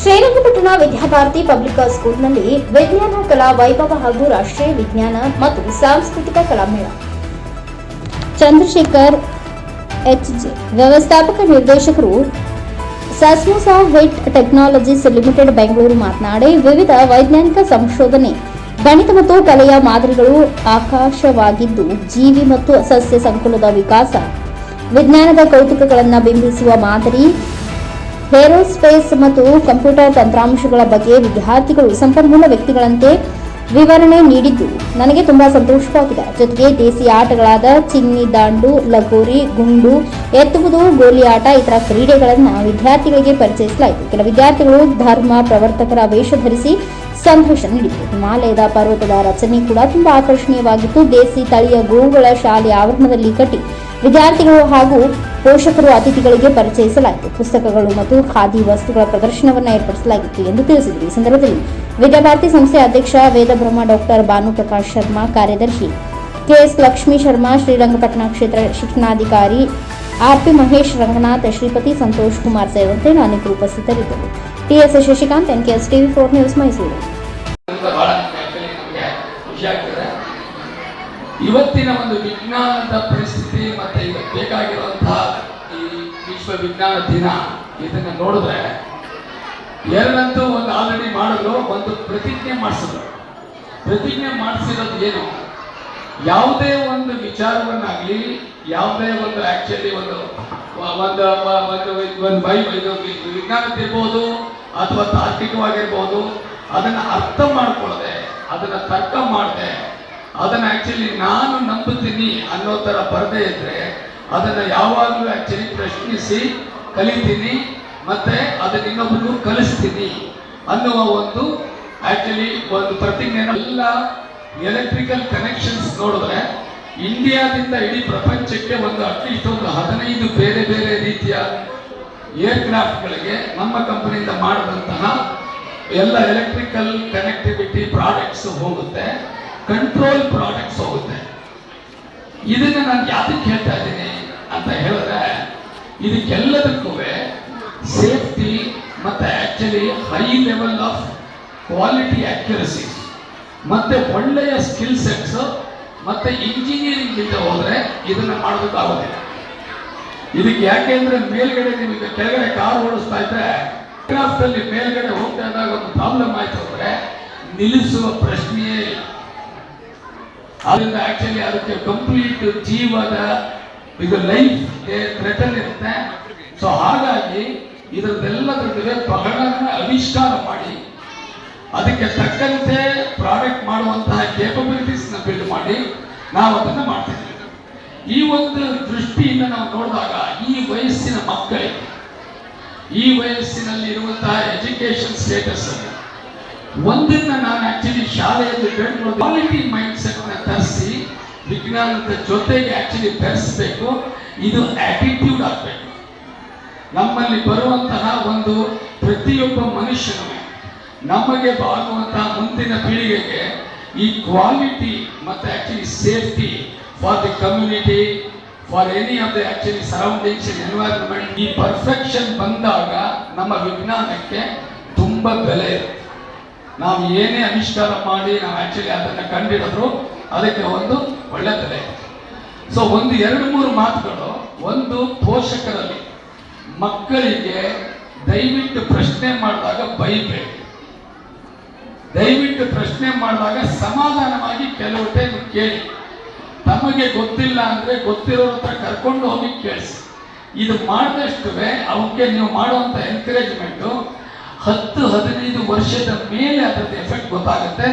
Srirangapatna Vidyabharati public ಸ್ಕೂಲ್ನಲ್ಲಿ ವಿಜ್ಞಾನ, ಕಲಾ, ವೈಭವ ಹಾಗೂ ರಾಷ್ಟ್ರೀಯ ವಿಜ್ಞಾನ ಮತ್ತು ಸಾಂಸ್ಕೃತಿಕ ಕಲಾಮೇಳ ಚಂದ್ರಶೇಖರ್ ಎಚ್ಜೆ ವ್ಯವಸ್ಥಾಪಕ ನಿರ್ದೇಶಕರು Sasmos white technologies limited Bengaluru ಮಾತನಾಡಿ, ವಿವಿಧ ವೈಜ್ಞಾನಿಕ ಸಂಶೋಧನೆ, ಗಣಿತ ಮತ್ತು ಕಲೆಯ ಮಾದರಿಗಳು ಆಕಾಶವಾಗಿದ್ದು, ಜೀವಿ ಮತ್ತು ಸಸ್ಯ ಸಂಕುಲದ ವಿಕಾಸ, ವಿಜ್ಞಾನದ ಕೌತುಕಗಳನ್ನು ಬಿಂಬಿಸುವ ಮಾದರಿ ಏರೋಸ್ಪೇಸ್ ಮತ್ತು ಕಂಪ್ಯೂಟರ್ ತಂತ್ರಾಂಶಗಳ ಬಗ್ಗೆ ವಿದ್ಯಾರ್ಥಿಗಳು ಸಂಪನ್ಮೂಲ ವ್ಯಕ್ತಿಗಳಂತೆ ವಿವರಣೆ ನೀಡಿದ್ದು ನನಗೆ ತುಂಬಾ ಸಂತೋಷವಾಗಿದೆ. ಜೊತೆಗೆ ದೇಸಿ ಆಟಗಳಾದ ಚಿನ್ನಿ, ದಾಂಡು, ಲಗೋರಿ, ಗುಂಡು, ಎತ್ತುವುದು ಗೋಲಿ ಆಟ ಇತರ ಕ್ರೀಡೆಗಳನ್ನು ವಿದ್ಯಾರ್ಥಿಗಳಿಗೆ ಪರಿಚಯಿಸಲಾಯಿತು. ಕೆಲ ವಿದ್ಯಾರ್ಥಿಗಳು ಧರ್ಮ ಪ್ರವರ್ತಕರ ವೇಷ ಧರಿಸಿ ಸಂತೋಷ ನೀಡಿದರು. ಹಿಮಾಲಯದ ಪರ್ವತದ ರಚನೆ ಕೂಡ ತುಂಬಾ ಆಕರ್ಷಣೀಯವಾಗಿತ್ತು. ದೇಸಿ ತಳಿಯ ಗೋವುಗಳ ಶಾಲೆ ಆವರಣದಲ್ಲಿ ಕಟ್ಟಿ ವಿದ್ಯಾರ್ಥಿಗಳು ಹಾಗೂ ಪೋಷಕರು ಅತಿಥಿಗಳಿಗೆ ಪರಿಚಯಿಸಲಾಯಿತು. ಪುಸ್ತಕಗಳು ಮತ್ತು ಖಾದಿ ವಸ್ತುಗಳ ಪ್ರದರ್ಶನವನ್ನು ಏರ್ಪಡಿಸಲಾಗಿತ್ತು ಎಂದು ತಿಳಿಸಿದರು. ಈ ಸಂದರ್ಭದಲ್ಲಿ ವಿದ್ಯಾಭಾರತಿ ಸಂಸ್ಥೆ ಅಧ್ಯಕ್ಷ ವೇದಬ್ರಹ್ಮ ಡಾಕ್ಟರ್ ಭಾನುಪ್ರಕಾಶ್ ಶರ್ಮಾ ಕಾರ್ಯದರ್ಶಿ ಕೆಎಸ್ ಲಕ್ಷ್ಮೀ ಶರ್ಮಾ, ಶ್ರೀರಂಗಪಟ್ಟಣ ಕ್ಷೇತ್ರ ಶಿಕ್ಷಣಾಧಿಕಾರಿ ಆರ್ಪಿ ಮಹೇಶ್ ರಂಗನಾಥ್, ಶ್ರೀಪತಿ ಸಂತೋಷ್ ಕುಮಾರ್ ಸೇರಿದಂತೆ ಅನೇಕರು ಉಪಸ್ಥಿತರಿದ್ದರು. TS Shashikanth NKS TV four news Mysuru. ಇವತ್ತಿನ ಒಂದು ವಿಜ್ಞಾನದ ಪರಿಸ್ಥಿತಿ ಮತ್ತೆ ಇವತ್ತು ಬೇಕಾಗಿರುವಂತಹ ಈ ವಿಶ್ವ ವಿಜ್ಞಾನ ದಿನ, ಇದನ್ನ ನೋಡಿದ್ರೆ ಎರಡಂತೂ ಒಂದು ಆಲ್ರೆಡಿ ಮಾಡಲು ಒಂದು ಪ್ರತಿಜ್ಞೆ ಮಾಡಿಸಿದ್ರು. ಪ್ರತಿಜ್ಞೆ ಮಾಡಿಸಿರೋದು ಏನು? ಯಾವುದೇ ಒಂದು ವಿಚಾರವನ್ನಾಗಲಿ, ಯಾವುದೇ ಒಂದು ಆಕ್ಚುಲಿ ಒಂದು ಒಂದು ಒಂದು ಬೈ ಇದು ವಿಜ್ಞಾನಕ್ಕಿರ್ಬೋದು ಅಥವಾ ತಾರ್ಕಿಕವಾಗಿರ್ಬೋದು, ಅದನ್ನ ಅರ್ಥ ಮಾಡ್ಕೊಳ್ಳದೆ ಅದನ್ನ ತರ್ಕ ಮಾಡದೆ ಅದನ್ನ ಆಕ್ಚುಲಿ ನಾನು ನಂಬುತ್ತೀನಿ ಅನ್ನೋ ತರ ಬರದೇ ಇದ್ರೆ ಅದನ್ನ ಯಾವಾಗಲೂ ಆಕ್ಚುಲಿ ಪ್ರಶ್ನಿಸಿ ಕಲಿತೀನಿ ಮತ್ತೆ ಅದನ್ನ ಇನ್ನೊಬ್ಬರಿಗೂ ಕಲಿಸ್ತೀನಿ ಅನ್ನುವ ಒಂದು ಆಕ್ಚುಲಿ ಒಂದು ಪ್ರತಿಜ್ಞೆ. ಎಲ್ಲ ಎಲೆಕ್ಟ್ರಿಕಲ್ ಕನೆಕ್ಷನ್ಸ್ ನೋಡಿದ್ರೆ ಇಂಡಿಯಾದಿಂದ ಇಡೀ ಪ್ರಪಂಚಕ್ಕೆ ಒಂದು ಅಟ್ಲೀಸ್ಟ್ ಒಂದು ಹದಿನೈದು ಬೇರೆ ಬೇರೆ ರೀತಿಯ ಏರ್ಕ್ರಾಫ್ಟ್ಗಳಿಗೆ ನಮ್ಮ ಕಂಪನಿಯಿಂದ ಮಾಡಿದಂತಹ ಎಲ್ಲ ಎಲೆಕ್ಟ್ರಿಕಲ್ ಕನೆಕ್ಟಿವಿಟಿ ಪ್ರಾಡಕ್ಟ್ಸ್ ಹೋಗುತ್ತೆ. ಕಂಟ್ರೋಲ್ ಪ್ರಾಡಕ್ಟ್ಸ್ ಹೋಗುತ್ತೆ. ಇದನ್ನ ನಾನು ಯಾತಕ್ಕೆ ಹೇಳ್ತಾ ಇದ್ದೀನಿ ಅಂತ ಹೇಳಿದ್ರೆ, ಇದಕ್ಕೆಲ್ಲದಕ್ಕೂ ಸೇಫ್ಟಿ ಮತ್ತೆ actually high level of quality accuracy ಮತ್ತೆ ಒಳ್ಳೆಯ ಸ್ಕಿಲ್ ಸೆಟ್ಸ್ ಮತ್ತೆ ಇಂಜಿನಿಯರಿಂಗ್ ಹೋದರೆ ಇದನ್ನು ಮಾಡೋದಕ್ಕಾಗೋದಿಲ್ಲ ಇದಕ್ಕೆ ಯಾಕೆ ಅಂದರೆ ಮೇಲ್ಗಡೆ ನಿಮಗೆ ಕೆಳಗಡೆ ಕಾರ್ ಓಡಿಸ್ತಾ ಇದ್ರೆ ಕ್ರಾಫ್ಟಲ್ಲಿ ಮೇಲ್ಗಡೆ ಹೋಗ್ತಾ ಇದ್ದಾಗ ಒಂದು ಪ್ರಾಬ್ಲಮ್ ಆಯಿತು ಅಂದ್ರೆ ನಿಲ್ಲಿಸುವ ಪ್ರಶ್ನೆಯೇ ಇಲ್ಲ ಅದರಿಂದ ಆಕ್ಚುಲಿ ಅದಕ್ಕೆ ಕಂಪ್ಲೀಟ್ ಜೀವದ ಇದು ಲೈಫ್ ಥ್ರೆಟನ್ ಇರುತ್ತೆ. ಸೊ ಹಾಗಾಗಿ ಇದರದೆಲ್ಲದ್ರ ಬಹಳ ಆವಿಷ್ಕಾರ ಮಾಡಿ, ಅದಕ್ಕೆ ತಕ್ಕಂತೆ ಪ್ರಾಡಕ್ಟ್ ಮಾಡುವಂತಹ ಕೇಪಬಿಲಿಟೀಸ್ನ ಬಿಲ್ಡ್ ಮಾಡಿ ನಾವು ಅದನ್ನು ಮಾಡ್ತಿದ್ದೀವಿ ಈ ಒಂದು ದೃಷ್ಟಿಯಿಂದ ನಾವು ನೋಡಿದಾಗ ಈ ವಯಸ್ಸಿನ ಮಕ್ಕಳಿಗೆ, ಈ ವಯಸ್ಸಿನಲ್ಲಿ ಇರುವಂತಹ ಎಜುಕೇಶನ್ ಸ್ಟೇಟಸ್ ಒಂದನ್ನ ನಾನು ಆಕ್ಚುಲಿ ಶಾಲೆಯಲ್ಲಿ ಕ್ವಾಲಿಟಿ ಮೈಂಡ್ ಸೆಟ್ ತರಿಸಿ ವಿಜ್ಞಾನದ ಜೊತೆಗೆ ಆ್ಯಕ್ಚುಲಿ ಬೆರೆಸಬೇಕು. ಇದು ಆಟಿಟ್ಯೂಡ್ ಆಗಬೇಕು. ನಮ್ಮಲ್ಲಿ ಬರುವಂತಹ ಒಂದು ಪ್ರತಿಯೊಬ್ಬ ಮನುಷ್ಯನೂ ನಮಗೆ ಬಾಗುವಂತಹ ಮುಂದಿನ ಪೀಳಿಗೆಗೆ ಈ ಕ್ವಾಲಿಟಿ ಮತ್ತೆ actually safety for the community for any of the actually surroundings environment ಈ ಪರ್ಫೆಕ್ಷನ್ ಬಂದಾಗ ನಮ್ಮ ವಿಜ್ಞಾನಕ್ಕೆ ತುಂಬಾ ಬೆಲೆ ಇರುತ್ತೆ. ನಾವು ಏನೇ ಆವಿಷ್ಕಾರ ಮಾಡಿ ನಾವು ಆ್ಯಕ್ಚುಲಿ ಅದನ್ನು ಕಂಡಿಡಿದ್ರು ಅದಕ್ಕೆ ಒಂದು ಒಳ್ಳೆ ತಲೆ ಸೊ ಒಂದು ಎರಡು ಮೂರು ಮಾತುಗಳು, ಒಂದು ಪೋಷಕರಲ್ಲಿ ಮಕ್ಕಳಿಗೆ ದಯವಿಟ್ಟು ಪ್ರಶ್ನೆ ಮಾಡಿದಾಗ ಬೈಬೇಕು ದಯವಿಟ್ಟು ಪ್ರಶ್ನೆ ಮಾಡಿದಾಗ ಸಮಾಧಾನವಾಗಿ ಕೆಲವು ಟೈಮ್ ಕೇಳಿ. ತಮಗೆ ಗೊತ್ತಿಲ್ಲ ಅಂದ್ರೆ ಗೊತ್ತಿರೋ ಹತ್ರ ಕರ್ಕೊಂಡು ಹೋಗಿ ಕೇಳಿಸಿ. ಇದು ಮಾಡಿದಷ್ಟು ಅವಕ್ಕೆ ನೀವು ಮಾಡುವಂತ ಎನ್ಕರೇಜ್ಮೆಂಟು ಹತ್ತು, ಹದಿನೈದು ವರ್ಷದ ಮೇಲೆ ಅದರದ್ದು ಎಫೆಕ್ಟ್ ಗೊತ್ತಾಗುತ್ತೆ.